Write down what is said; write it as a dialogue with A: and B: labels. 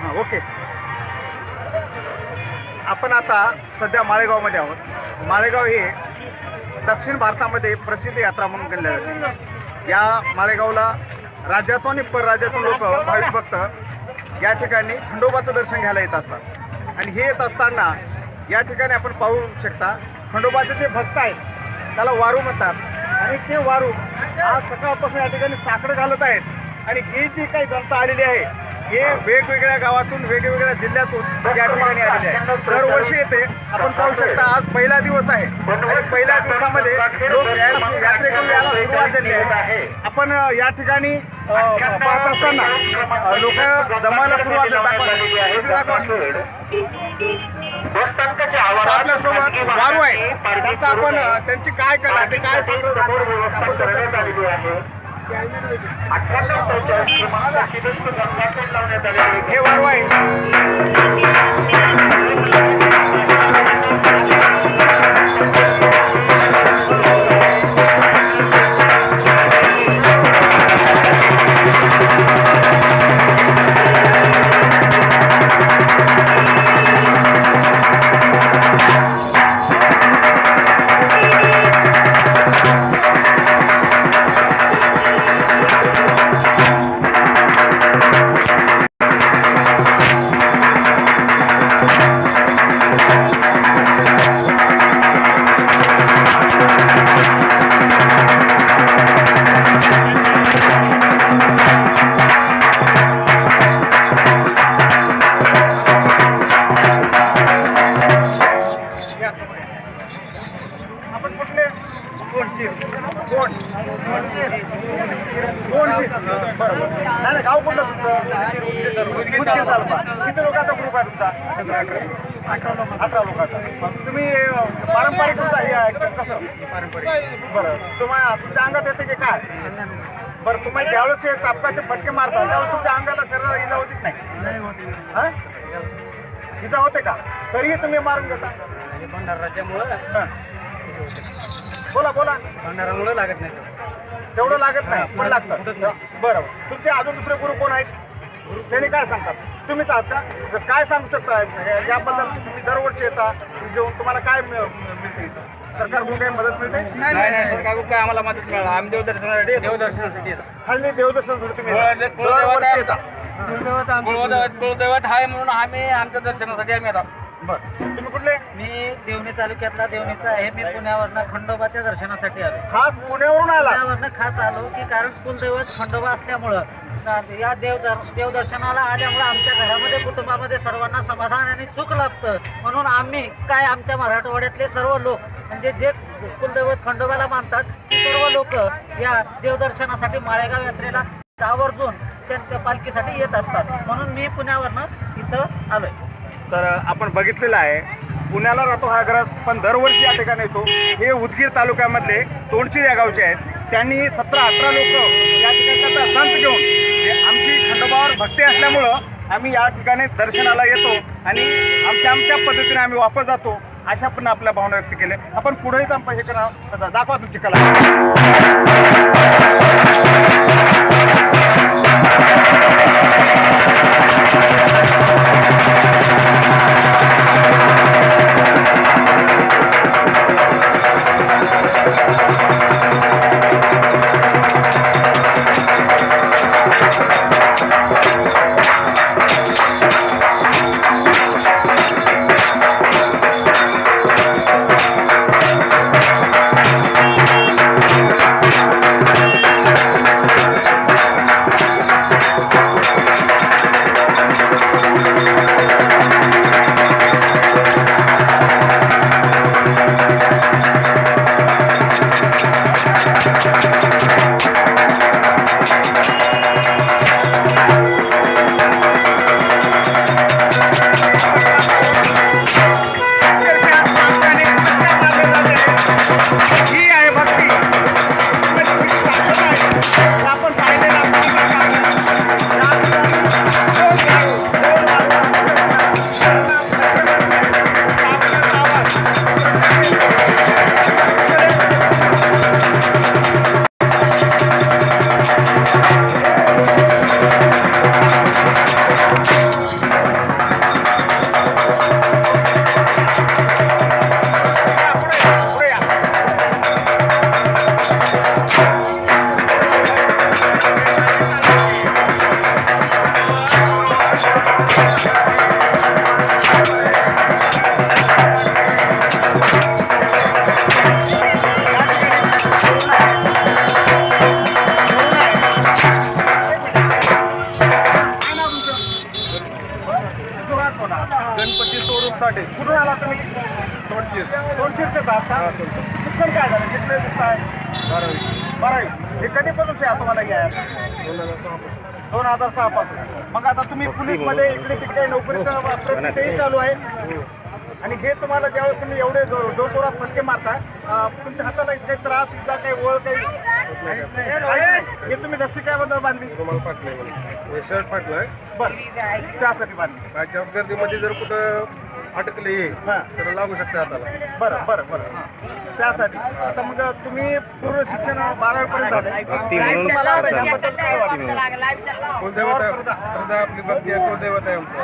A: हां ओके. आपण आता सध्या माळेगावमध्ये आहोत. माळेगाव हे दक्षिण भारतामध्ये प्रसिद्ध यात्रा म्हणून गणल्या जाते. या माळेगावला राज्यातून आणि परराज्यातून लोक भाविक भक्त या ठिकाणी खंडोबाचं दर्शन घ्यायला येत असतात. आणि हे येत असताना या ठिकाणी आपण पाहू शकता खंडोबाचे जे भक्त आहेत त्याला वारू म्हणतात. आणि ते वारू आज सकाळपासून या ठिकाणी साखर घालत आहेत. आणि ही जी काही जनता आलेली आहे हे वेगवेगळ्या गावातून वेगवेगळ्या जिल्ह्यातून या ठिकाणी आलेले आहे दरवर्षी येते आपण पाहू शकता आज पहिला दिवस आहे. आणि पहिल्या दिवसामध्ये लोक यात्रेकरू यायला सुरुवात झाली आहे. आपण या ठिकाणी पाहत असताना लोक जमायला सुरुवात आपल्यासोबत वारू आहे. त्यांचा आपण त्यांची काय कला ते काय सगळं लावण्यात आले हे या आपण कुठले? कोणची? कोण? कोण बरोबर नाही गाव कुठलं तुमचं? उदगीर तालुका किती लोकांचा ग्रुप आहे तुमचा? अठरा लोक. अठरा लोकांचा तुम्ही पारंपरिक तुमचा हे? कसं? पारंपरिक. बरं. तुम्हाला तुमच्या अंगात येते की काय? बरं तुम्ही ज्यावेळेस हे चापकाचे फटके मारता त्यावेळेस तुमच्या अंगाला शरीराला इजा होती की नाही? इजा होते. का? तरीही तुम्ही मारून घेता. हा. बोला बोला.
B: भंडारामुळे लागत नाही.
A: तेवढं लागत नाही पण लागतं. बरं तुमचे अजून दुसरे गुरु कोण आहेत? त्यांनी काय सांगतात? तुम्हीच आहात का तर काय सांगू शकता याबद्दल तुम्ही दरवर्षी येता घेऊन तुम्हाला काय मिळ- मिळते? सरकारकडून काही मदत मिळते?
B: नाही नाही सरकार काय आम्हाला मदत मिळालं आम्ही देवदर्शनासाठी देवदर्शनासाठी
A: हल्ली देवदर्शनसाठी तुम्ही येता.
B: ते कुलदैवत
A: दरवर्षी
B: आहे. म्हणून आम्ही आमच्या दर्शनासाठी आम्ही येतो.
A: बरं. तुम्ही कुठले?
C: मी देवणी तालुक्यातला देवणीचा आहे. मी पुण्यावरनं खंडोबाच्या दर्शनासाठी आलो.
A: खास पुण्यावरून आला?
C: पुण्यावरनं खास आलो की कारण कुलदैवत खंडोबा असल्यामुळं ना- या देव देवदर्शनाला आल्यामुळं आमच्या घरामध्ये कुटुंबामध्ये सर्वांना समाधान आणि सुख लाभतं. म्हणून आम्ही काय आमच्या मराठवाड्यातले सर्व लोक म्हणजे जे कुलदैवत खंडोबाला मानतात ते सर्व लोक या देवदर्शनासाठी माळेगाव यात्रेला आवर्जून त्यांच्या पालखीसाठी येत असतात. म्हणून मी पुण्यावरनं इथं आलोय.
A: तर आपण बघितलेलं आहे. पुण्याला राहतो हा ग्रस पण दरवर्षी या ठिकाणी येतो. हे उदगीर तालुक्यामधले तोंडची या गावचे आहेत. त्यांनी सतरा अठरा लोक या ठिकाणी त्यांचा संत घेऊन आमची खंडोबावर भक्ती असल्यामुळं आम्ही या ठिकाणी दर्शनाला येतो आणि आमच्या आमच्या पद्धतीने आम्ही वापस जातो अशा पण आपल्या भावना व्यक्त केल्या. आपण पुढेही जाऊन हे करा. दाखवा तुमची कला. तुमचं शिक्षण काय झालं? किती काय? बारावी. बारावी. हे कधीपासून आहे तुम्हाला घ्या दोन हजार सहापासून दोन हजार सहापासून मग आता तुम्ही पोलीसमध्ये इकडे तिकडे नोकरीचं प्रक्रियाही चालू आहे. आणि हे तुम्हाला ज्यावेळेस तुम्ही एवढे जोरजोरात फटके मारता तुमच्या हाताला काही त्रास इजा काही वळ काही. हे तुम्ही दस्ती काय बद्दल बांधली
D: म्हणून. हे शर्ट फाटलंय
A: बरं. त्यासाठी बांधली.
D: बाय चान्स गर्दीमध्ये जर कुठं अटकले. तर लागू शकते हाताला.
A: बरं बरं बरं. त्यासाठी. आता मग तुम्ही पूर्ण शिक्षण झाले. आता काय वाटतं?
D: कुलदैवत आहे. श्रद्धा आपली भक्ती आहे. कुलदैवत आहे आमचं.